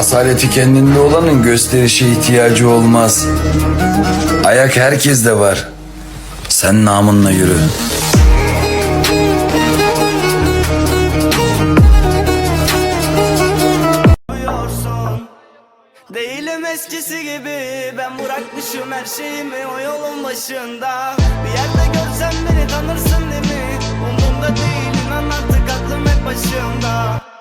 Asaleti kendinde olanın gösterişe ihtiyacı olmaz. Ayak herkeste var. Sen namınla yürü. Değilim eskisi gibi Ben bırakmışım her şeyimi o yolun başında Bir yerde görsen beni tanırsın değil mi? Umurumda değil inan artık aklım hep başımda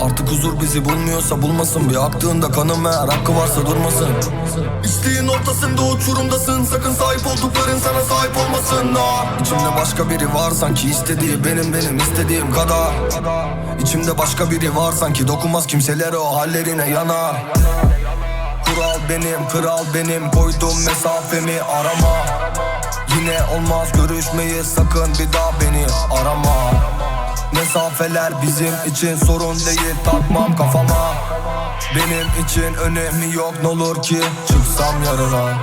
Artık huzur bizi bulmuyorsa bulmasın. Bir aktığında kanım eğer hakkı varsa durmasın. İsteğin ortasında uçurumdasın. Sakın sahip oldukların sana sahip olmasın. Ha. İçimde başka biri var sanki istediği benim benim istediğim kadar. İçimde başka biri var sanki dokunmaz kimselere o hallerine yanar Kural benim, kral benim. Koydum mesafemi arama. Yine olmaz görüşmeyi sakın bir daha beni arama Mesafeler bizim için sorun değil. Takmam kafama. Benim için önemi yok. Ne olur ki çıksam yarına.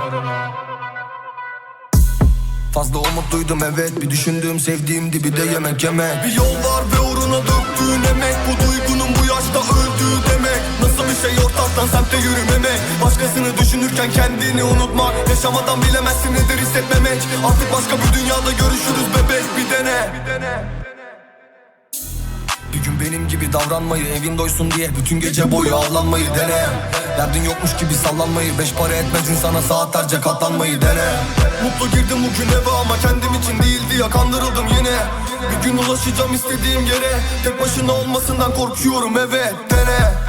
Fazla umut duydum evet. Bir düşündüğüm sevdiğim dibi de yemek yemek. Bir yol var ve uğruna döktüğün emek. Bu duygunun bu yaşta öldüğü demek. Nasıl bir şey ortaktan semtte yürümemek. Başkasını düşünürken kendini unutmak. Yaşamadan bilemezsin nedir hissetmemek. Artık başka bir dünyada görüşürüz bebek bir dene. bir gün benim gibi davranmayı Evin doysun diye bütün gece boyu ağlanmayı dene. Derdin yokmuş gibi sallanmayı Beş para etmez insana saatlerce katlanmayı dene. Mutlu girdim bugün eve ama kendim için değildi ya kandırıldım yine. Bir gün ulaşacağım istediğim yere Tek başına olmasından korkuyorum evet dene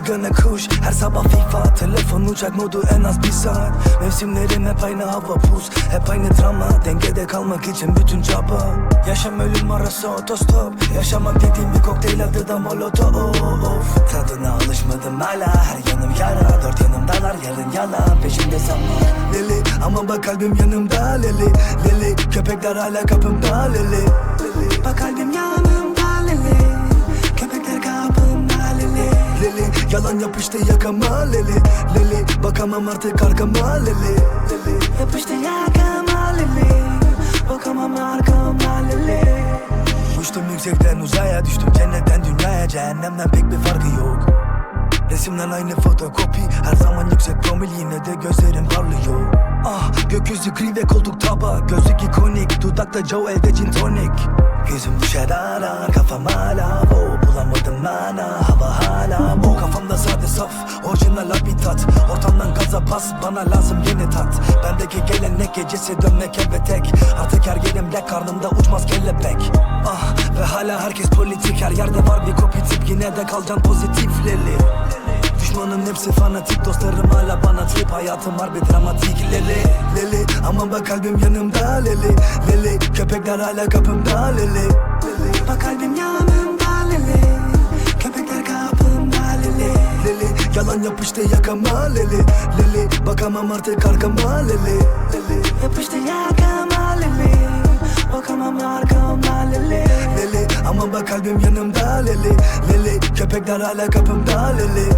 gonna kuş. Her sabah FIFA Telefon uçak modu en az bir saat. Mevsimlerim hep aynı hava pus Hep aynı drama. Dengede kalmak için bütün çaba. Yaşam ölüm arası otostop. Yaşamak dediğim bir kokteyl adı da molotov. Tadına alışmadım hala. Her yanım yara. Dört yanımdalar yarın yalan Peşimde sanma. Leli ama bak kalbim yanımda. Leli Leli. Köpekler hala kapımda. Leli. Bak kalbim Yalan yapıştı yakama Leli Leli. Bakamam artık arkama Leli Leli. Yapıştı yakama Leli Bakamam arkama Leli. Uçtum yüksekten uzaya düştüm cennetten dünyaya. Cehennemden pek bir farkı yok. Resimden aynı fotokopi Her zaman yüksek promil. Yine de gözlerim parlıyor. Ah gökyüzü gri ve koltuk taba. Gözlük ikonik dudakta Joe elde gin tonic. Gözüm düşer arar kafam hala. Bu Bulamadım hala Kafamda sade saf orijinal habitat. Ortamdan gaza bas bana lazım yeni tat. Bendeki gelenek gecesi dönmek hep ve tek. Artık her yerimde karnımda uçmaz kelebek. Ah ve hala herkes politik. Her yerde var bir kopi tip yine de kalacaksın pozitifleri. Düşmanın hepsi fanatik Dostlarım hala bana trip. Hayatım harbi dramatik Leli Leli. Ama bak kalbim yanımda Leli Leli. Köpekler hala kapımda Leli Leli. Bak kalbim yanımda Yalan yapıştı yakama Leli. Leli Bakamam artık arkama Leli. Leli Yapıştı yakama Leli. Bakamam arkama Leli. Leli Ama bak kalbim yanımda Leli. Leli Köpekler hala kapımda Leli